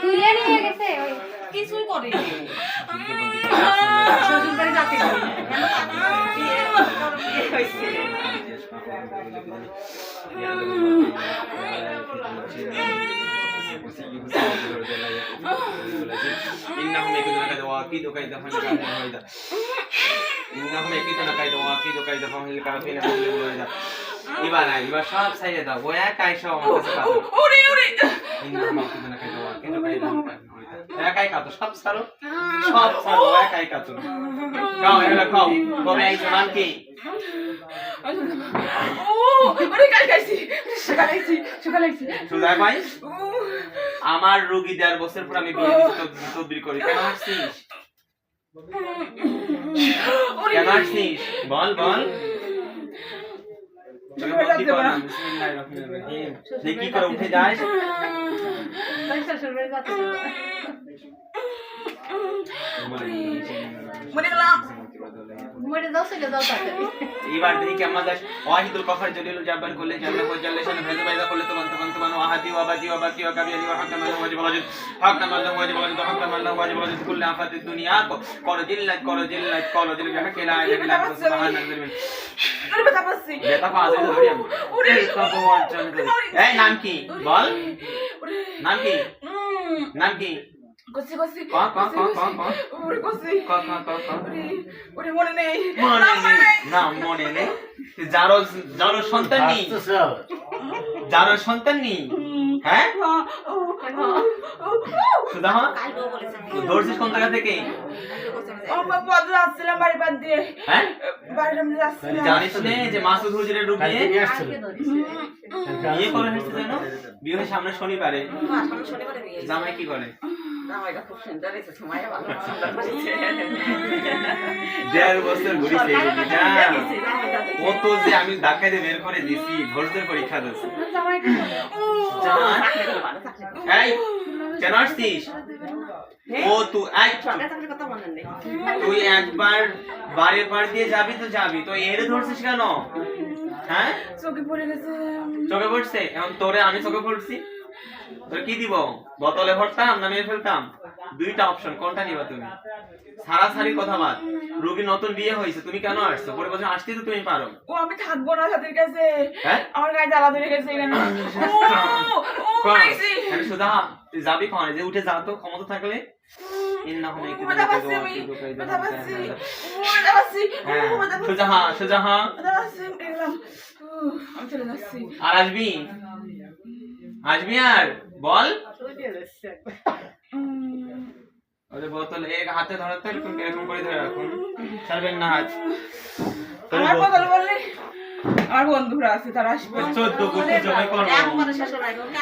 তুলে নিয়ে গেছে ওই কিছুই করে শ্বশুর বাড়ি যাতে إنهم يكيدون كيدا وأكيد كيدا فالكافرين كيدا إنهم يكيدون كيدا وأكيد كيدا فالكافرين كيدا এবার আয়, এবার সব সাইডে দাও ও একাই সব আমার কাছে কাঁদো কাঁদো সব ছাড়ো। সব ছাড়ো একাই কাঁদো এগুলো কবে আইছো নাম কি? আমার রোগী দেড় বছর পর আমি তদবির করি। কেন আসছিস? কেন আসছিস? বল বল। কি করে উঠে যাস তাই শ্বশুর বাড়ি যাতে এবার দেখি কফার জলিল জাব্বার করলে জান্নাত ওয়া জাল্লা শানু ভেজা করলে তো বন্ত বন্ত মানো আহাদি ওয়া বাদি ওয়া বাকি ওয়া কাবি ওয়া হাক্কা মাল্লাহু ওয়াজিব ওয়াজিব হাক্কা মাল্লাহু ওয়াজিব ওয়াজিব হাক্কা মাল্লাহু ওয়াজিব ওয়াজিব কুল্লি আফাতি দুনিয়া করো জিল্লাত করো জিল্লাত করো জিল্লাত এই নাম কি বল নাম কি নাম কি ওরে ওরে মনে নেই মনে না, নেই না মনে নেই যারো যারো সন্তান নেই যারো সন্তান নেই হ্যাঁ হ্যাঁ, ও, ও, ও, সুধা হ্যাঁ ধরছিস কোন জায়গা থেকে? বাড়ি বাদ দিয়ে। হ্যাঁ? জানিস নে যে মাসুদ হুজুরের বিয়ে করে হচ্ছে জানো বিয়ে হয় সামনে শনিবারে। জামাই কি করে? যে। আমি দিয়ে বের করে দিছি ধৈর্যের পরীক্ষা দিচ্ছে জামাই কি করে? কেন আসছিস? ও তুই তুই একবার পার দিয়ে যাবি তো যাবি। তো এর ধরছিস কেন? হ্যাঁ? চোখে পড়ে গেছে। চোখে পড়ছে? এখন তোরে আমি চোখে পড়ছি। তোর কি দিব? বোতলে ভরতাম না মেরে ফেলতাম? দুইটা অপশন কোনটা নিবা তুমি? সারাসারি কথা বাদ। রোগী নতুন বিয়ে হয়েছে তুমি কেন আসছো? পরে বছর আসতে তো তুমি পারো। ও আমি থাকব না সাথের কাছে। হ্যাঁ? গায়ে জ্বালা ধরে গেছে এখানে। সুধা তুই যাবি কখনো? যে উঠে যা তো ক্ষমতা থাকলে। হ্যাঁ আর আসবি? আসবি আর? বল। বোতল এক হাতে ধরে তো এরকম করে ধরে রাখুন। ছাড়বেন না হাত আমার বোতল- বললে? আমার বন্ধুরা আছে তারা আসবে। চোদ্দ গোষ্ঠী জমে করব।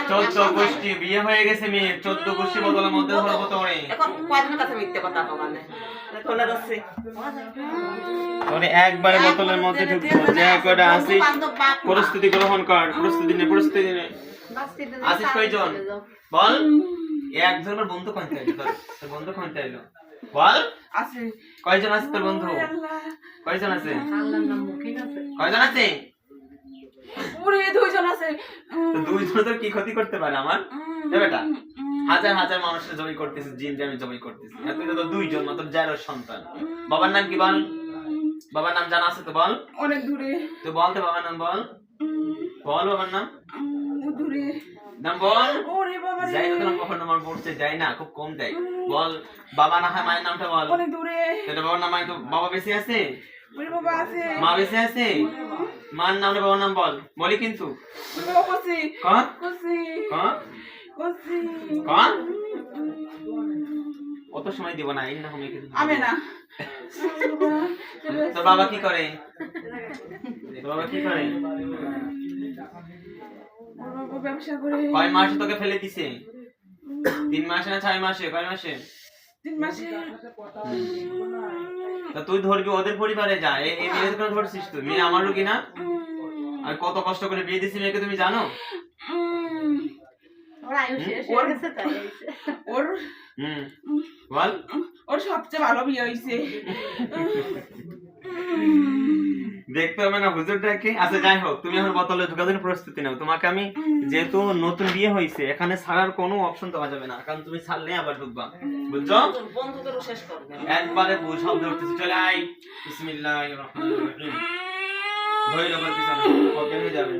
চোদ্দ গোষ্ঠী বিয়ে হয়ে গেছে মেয়ে। চোদ্দ গোষ্ঠী বদলের মধ্যে ধরবো তোরে। তোরে একবারে বোতলের মধ্যে ঢুকবো। যে আসিস প্রস্তুতি গ্রহণ কর। প্রস্তুতি নে প্রস্তুতি নে। আসিস কয়জন? বল। এক ধরনের বন্ধু কয়টা এলো? তোর তোর বন্ধু কয়টা এলো? বল। আছে। কয়জন আছে তোর বন্ধু? কয়জন আছে? আল্লাহর নাম মুখে আছে। কয়জন আছে? ওরে দুইজন আছে। তো দুইজন তোর কি ক্ষতি করতে পারে আমার? বেটা হাজার হাজার মানুষের জমি করতেছিস জিন আমি জমি করতেছি তুই তো দুইজন মাত্র যার সন্তান। বাবার নাম কি বল? বাবার নাম জানা আছে তো বল? অনেক দূরে। তুই বল তো বাবার নাম বল। বল বাবার নাম। দূরে। নাম ওরে বাবা যাই না পড়তে খুব কম দেয়। বল বাবা না হয় মায়ের নামটা বল। অনেক দূরে। তোর বাবার নাম তো বাবা বেঁচে আছে? ওরে বাবা আছে। মা বেঁচে আছে? মার নাম রে বাবার নাম বল। বলি কিন্তু। ওরে বাবা কসি। কন? কসি। কন? অত সময় দিব না এই আমি না। তোর বাবা কি করে? তোর বাবা কি করে? ব্যবসা করে কয় মাসে তোকে ফেলে দিছে? তিন মাসে না ছয় মাসে? কয় মাসে? তিন মাসে। তা তুই ধরবি ওদের পরিবারে যা। এই মেয়ে কেন ধরছিস তুই। মেয়ে আমারও রুগী না? আর কত কষ্ট করে বিয়ে দিছি মেয়েকে তুমি জানো? ওর বল। ওর সবচেয়ে ভালো বিয়ে হয়েছে। দেখতে হবে না হুজুরটাকে আচ্ছা যাই হোক তুমি এখন বোতলে ঢুকাদের প্রস্তুতি নাও। তোমাকে আমি যেহেতু নতুন বিয়ে হয়েছে এখানে ছাড়ার কোনো অপশন দেওয়া যাবে না কারণ তুমি ছাড়লে আবার ঢুকবা। বুঝছ? বন্ধুদেরও শেষ করবে একবারে বু- শব্দ উঠতেছে চলে আই বিসমিল্লাহির রহমানির রহিম। ভয় আবার পিছনে ওকে যাবে।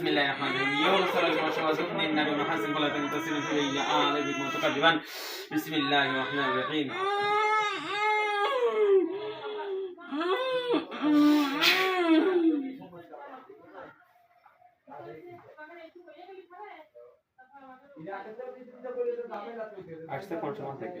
بسم الله الرحمن الرحيم يرسل البشر من النار ونحاسب فلا تنتصر فيه إلى آل بكم متقدما بسم الله الرحمن الرحيم আসতে কোন সময় থেকে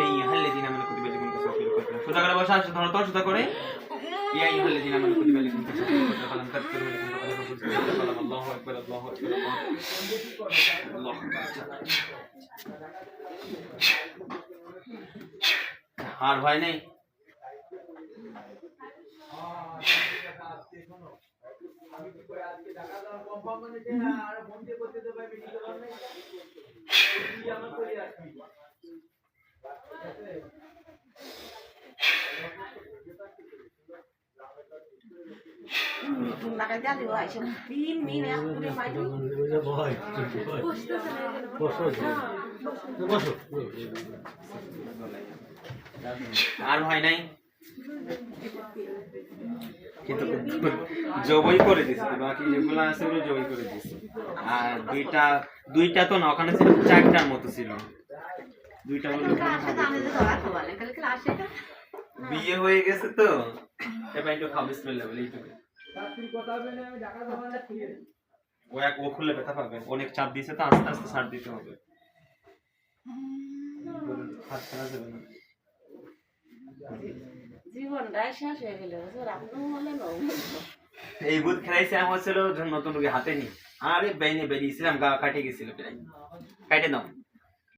এই হাল্লাযিনা আমানু কুতিবা লাহুমুল কিসাসু সুদা করে বসা আছে ধরো তো সুদা করে ইয়া আইয়ুহাল্লাযিনা আমানু আর ভয় নেই আর বন্ধে করতে দেবে মেডিকেল আমরা করি আছে জবই করে দিছে বাকি যেগুলো আছে ওগুলো জবই করে দিছে আর দুইটা দুইটা তো না ওখানে ছিল চারটার মতো ছিল দুইটা বিয়ে হয়ে গেছে তো এবার একটু খাবে স্মেল লেভেল এইটুকু ও এক ও খুললে ব্যথা পাবে। অনেক চাপ দিয়েছে তো আস্তে আস্তে ছাড় দিতে হবে। হাত ছাড়া যাবে না। জীবনটাই শেষ হয়ে গেল আপনিও হলেন এই বুধ খেলাইছে আমার ছিল নতুন হাতে নি আরে বেইনে বেরিয়েছিলাম গা কাটে গেছিল প্রায়। কাটে দাও।